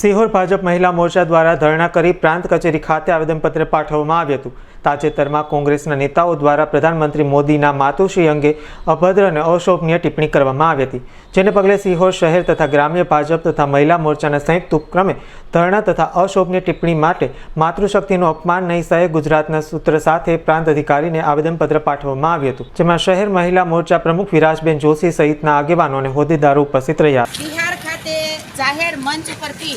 સિહોર ભાજપ મહિલા મોરચા દ્વારા ધરણા કરી પ્રાંત કચેરી ખાતે આવેદનપત્ર પાઠવવામાં આવ્યું હતું. તાજેતરમાં કોંગ્રેસના નેતાઓ દ્વારા પ્રધાનમંત્રી મોદીના માતુશ્રી અંગે અભદ્ર અને અશોભનીય ટિપ્પણી કરવામાં આવી હતી, જેને પગલે સિહોર શહેર તથા ગ્રામ્ય ભાજપ તથા મહિલા મોરચાના સંયુક્ત ઉપક્રમે ધરણા તથા અશોભનીય ટિપ્પણી માટે માતૃશક્તિનું અપમાન નહીં સહે ગુજરાતના સૂત્ર સાથે પ્રાંત અધિકારીને આવેદનપત્ર પાઠવવામાં આવ્યું હતું, જેમાં શહેર મહિલા મોરચા પ્રમુખ વિરાજબેન જોશી સહિતના આગેવાનો અને હોદ્દેદારો ઉપસ્થિત રહ્યા. જાહેર મંચ પરથી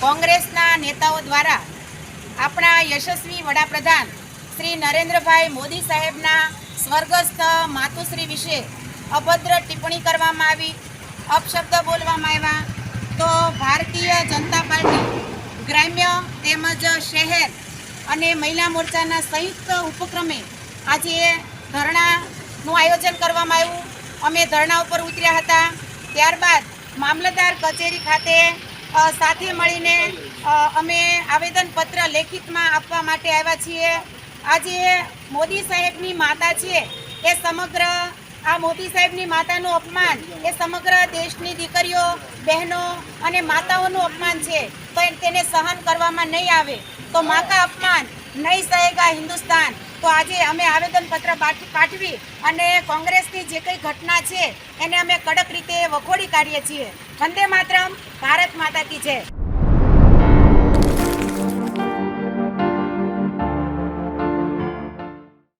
કોંગ્રેસના નેતાઓ દ્વારા આપણા યશસ્વી વડાપ્રધાન શ્રી નરેન્દ્રભાઈ મોદી સાહેબના સ્વર્ગસ્થ માતુશ્રી વિશે અભદ્ર ટિપ્પણી કરવામાં આવી, અપશબ્દ બોલવામાં આવ્યા. તો ભારતીય જનતા પાર્ટી, ગ્રામ્ય તેમજ શહેર અને મહિલા મોરચાના સંયુક્ત ઉપક્રમે આજે ધરણાનું આયોજન કરવામાં આવ્યું. અમે ધરણા ઉપર ઉતર્યા હતા. ત્યારબાદ મામલતદાર કચેરી ખાતે સાથે મળીને અમે આવેદનપત્ર લેખિતમાં આપવા માટે આવ્યા છીએ. આજે મોદી સાહેબની માતા છે. એ સમગ્ર, આ મોદી સાહેબની માતાનું અપમાન, એ સમગ્ર દેશની દીકરીઓ, બહેનો અને માતાઓનું અપમાન છે. તો તેને સહન કરવામાં નહીં આવે. તો માતા અપમાન. નહીં સહેગા હિન્દુસ્તાન. તો આજે અમે આવેદનપત્ર પાઠ- પાઠવી અને કોંગ્રેસની જે કંઈ ઘટના છે, એને અમે કડક રીતે વખોડી કાઢીએ છીએ. વંદે માતરમ, ભારત માતા કી જય.